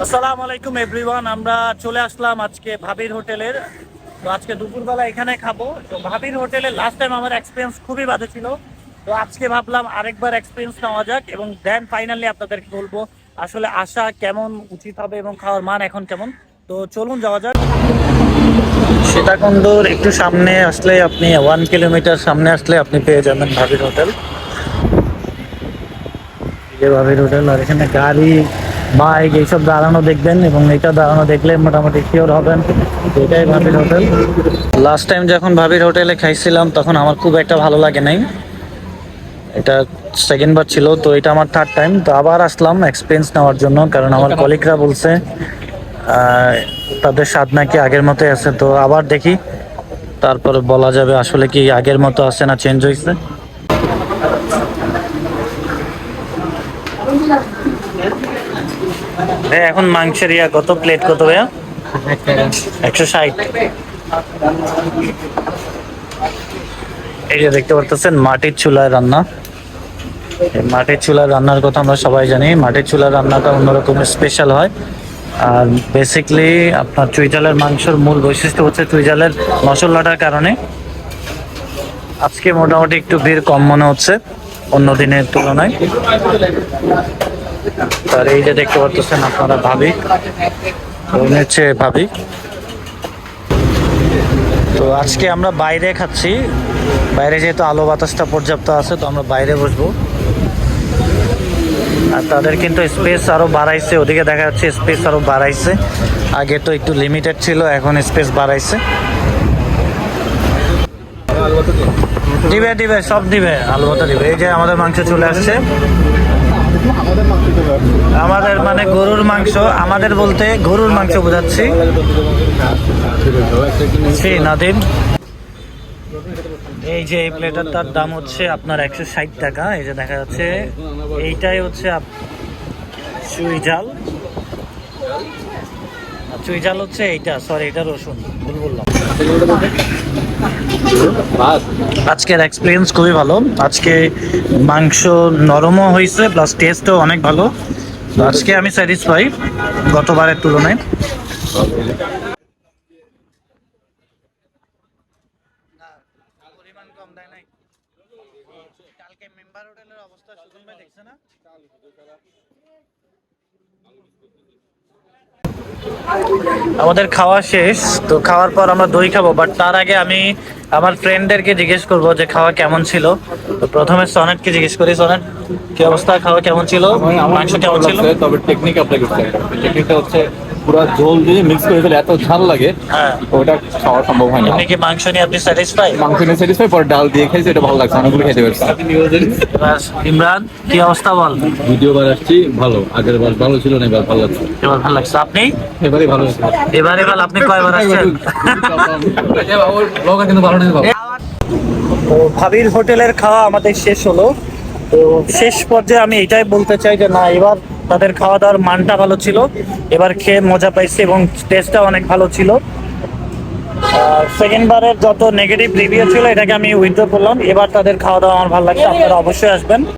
আসসালামু আলাইকুম এভরিওয়ান আমরা চলে আসলাম আজকে ভাবির হোটেলের। তো আজকে দুপুরবেলা এখানে খাব। তো ভাবির হোটেলে লাস্ট টাইম আমার এক্সপিরিয়েন্স খুবই বাজে ছিল। তো আজকে ভাবলাম আরেকবার এক্সপিরিয়েন্স নেওয়া যাক এবং দেন ফাইনালি আপনাদেরকে বলব, আসলে আসা কেমন, উচিত হবে এবং খাওয়ার মান এখন কেমন। তো চলুন যাওয়া যাক। সীতাকুণ্ডর একটু সামনে আসলে আপনি ওয়ান কিলোমিটার সামনে আসলে আপনি পেয়ে যাবেন ভাবির হোটেল। ভাবির হোটেল, আর এখানে গাড়ি বাইক এইসব দাঁড়ানো দেখবেন এবং এটা দাঁড়ানো দেখলে মোটামুটি শিওর হবেন। এটাই ভাবির হোটেল লাস্ট টাইম যখন ভাবির হোটেলে খাইছিলাম, তখন আমার খুব একটা ভালো লাগে নাই। এটা সেকেন্ড বার ছিল, তো এটা আমার থার্ড টাইম তো আবার আসলাম এক্সপিরিয়েন্স নেওয়ার জন্য, কারণ আমার কলিগরা বলছে তাদের স্বাদ নাকি আগের মতোই আছে। তো আবার দেখি, তারপরে বলা যাবে আসলে কি আগের মতো আছে না চেঞ্জ হয়েছে ভাইয়া, এখন মাংসের ইয়া কত প্লেট কত ভাইয়া? একশো ষাট। এই যে দেখতে পারতেছেন মাটির চুলায় রান্না। মাটির চুলার রান্নার কথা আমরা সবাই জানি। মাটির চুলার রান্নাটা অন্যরকম স্পেশাল হয়। আর বেসিকলি আপনার চুইজালের মাংসের মূল বৈশিষ্ট্য হচ্ছে চুইজালের মশলাটার কারণে। আজকে মোটামুটি একটু ভিড় কম মনে হচ্ছে অন্য দিনের তুলনায়। আর এই যে দেখতে পাচ্ছেন আপনারা ভাবি। উনি হচ্ছে ভাবি। তো আজকে আমরা বাইরে খাচ্ছি। বাইরে যেহেতু আলো বাতাসটা পর্যাপ্ত আছে, তো আমরা বাইরে বসবো। আর তাদের কিন্তু স্পেস আরও বাড়াইছে। ওদিকে দেখা যাচ্ছে স্পেস আরও বাড়াইছে। আগে তো একটু লিমিটেড ছিল, এখন স্পেস বাড়াইছে। দিবে দিবে, সব দিবে। আলুবাতা দিবে। এই যে আমাদের মাংস চলে আসছে। আমাদের মানে গরুর মাংস, আমাদের বলতে গরুর মাংস বোঝাচ্ছি। ছি নাদিম। এই যে এই প্লেটারটার দাম হচ্ছে আপনার একশো ষাট টাকা, এই যে দেখা যাচ্ছে এইটাই হচ্ছে চুই জাল চুই জাল হচ্ছে এইটা সরি এটা রসুন, ভুল বললাম। আজকের এক্সপিরিয়েন্স খুবই ভালো। আজকে মাংস নরমও হয়েছে প্লাস টেস্টও অনেক ভালো। আজকে আমি স্যাটিসফাই গতবারের তুলনায়। আমাদের খাওয়া শেষ, তো খাওয়ার পর আমরা দই খাব বাট তার আগে আমি আমার ফ্রেন্ডদেরকে জিজ্ঞেস করব যে খাওয়া কেমন ছিল। তো প্রথমে সনেটকে জিজ্ঞেস করি সনেট কি অবস্থা? খাওয়া কেমন ছিল? মাংস কেমন ছিল? তবে টেকনিক অ্যাপ্লাই করতে টেকনিকটা হচ্ছে পুরো ঝোল দিয়ে মিক্স করে ফেলে এত ঝাল লাগে হ্যাঁ। ওটা খাওয়া সম্ভব হয় না। আপনি কি মাংস নিয়ে আপনি স্যাটিসফাই মাংস নিয়ে স্যাটিসফাই পরে ডাল দিয়ে এটা ভালো লাগছে অনেকগুলো খেতে পারছি। ইমরান কি অবস্থা বল? ভিডিও বার আসছি ভালো। আগের বার ভালো ছিল না এবার ভালো লাগছে। এবার ভালো লাগছে। আপনি? এবারে ভালো লাগছে। এবার এবার আপনি কয়বার আসছেন? ব্লগার কিন্তু ভালো ভাবির হোটেলের খাওয়া আমাদের শেষ হলো। তো শেষ পর্যায়ে আমি এটাই বলতে চাই যে, না, এবার তাদের খাওয়া দাওয়ার মানটা ভালো ছিল। এবার খেয়ে মজা পাইছি এবং টেস্টটা অনেক ভালো ছিল। সেকেন্ড বারের যত নেগেটিভ রিভিউ ছিল, এটাকে আমি উইথড্র করলাম। এবার তাদের খাওয়া দাওয়া আমার ভালো লাগছে, আপনারা অবশ্যই আসবেন।